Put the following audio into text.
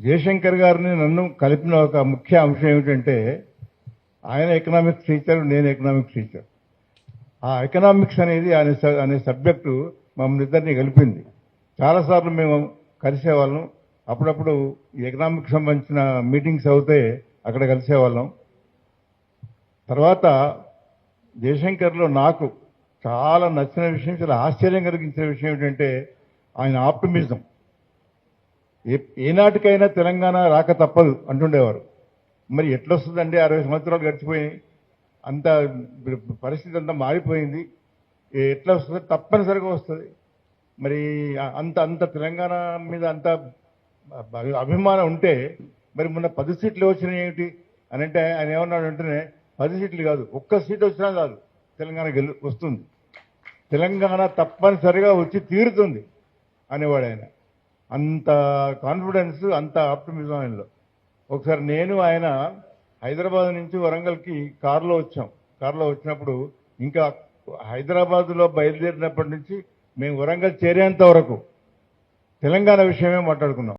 జయశంకర్ గారిని నన్ను కలిపిన ఒక ముఖ్య అంశం ఏమిటంటే ఆయన ఎకనామిక్స్ టీచర్ నేను ఎకనామిక్స్ టీచర్. ఆ ఎకనామిక్స్ అనేది ఆయన అనే సబ్జెక్టు మమ్మల్ని ఇద్దరిని కలిపింది. చాలాసార్లు మేము కలిసేవాళ్ళం. అప్పుడప్పుడు ఈ ఎకనామిక్స్ సంబంధించిన మీటింగ్స్ అవుతే అక్కడ కలిసేవాళ్ళం. తర్వాత జయశంకర్లో నాకు చాలా నచ్చిన విషయం చాలా ఆశ్చర్యం కలిగించిన విషయం ఏంటంటే ఆయన ఆప్టిమిజం. ఏనాటికైనా తెలంగాణ రాక తప్పదు అంటుండేవారు. మరి ఎట్లొస్తుందండి? అరవై సంవత్సరాలు గడిచిపోయినాయి అంత పరిస్థితి అంతా మారిపోయింది. ఎట్లా వస్తుంది తప్పనిసరిగా వస్తుంది. మరి అంత అంత తెలంగాణ మీద అంత అభిమానం ఉంటే మరి మొన్న పది సీట్లు వచ్చినాయి ఏమిటి? అని అంటే ఆయన ఏమన్నాడు అంటేనే పది సీట్లు కాదు ఒక్క సీట్ వచ్చినా కాదు తెలంగాణ గెలు వస్తుంది. తెలంగాణ తప్పనిసరిగా వచ్చి తీరుతుంది అనేవాడు ఆయన. అంత కాన్ఫిడెన్స్ అంత ఆప్టిమిజం ఆయనలో. ఒకసారి నేను ఆయన హైదరాబాద్ నుంచి వరంగల్కి కారులో వచ్చాం. కారులో వచ్చినప్పుడు ఇంకా హైదరాబాద్లో బయలుదేరినప్పటి నుంచి మేము వరంగల్ చేరేంత వరకు తెలంగాణ విషయమే మాట్లాడుకున్నాం.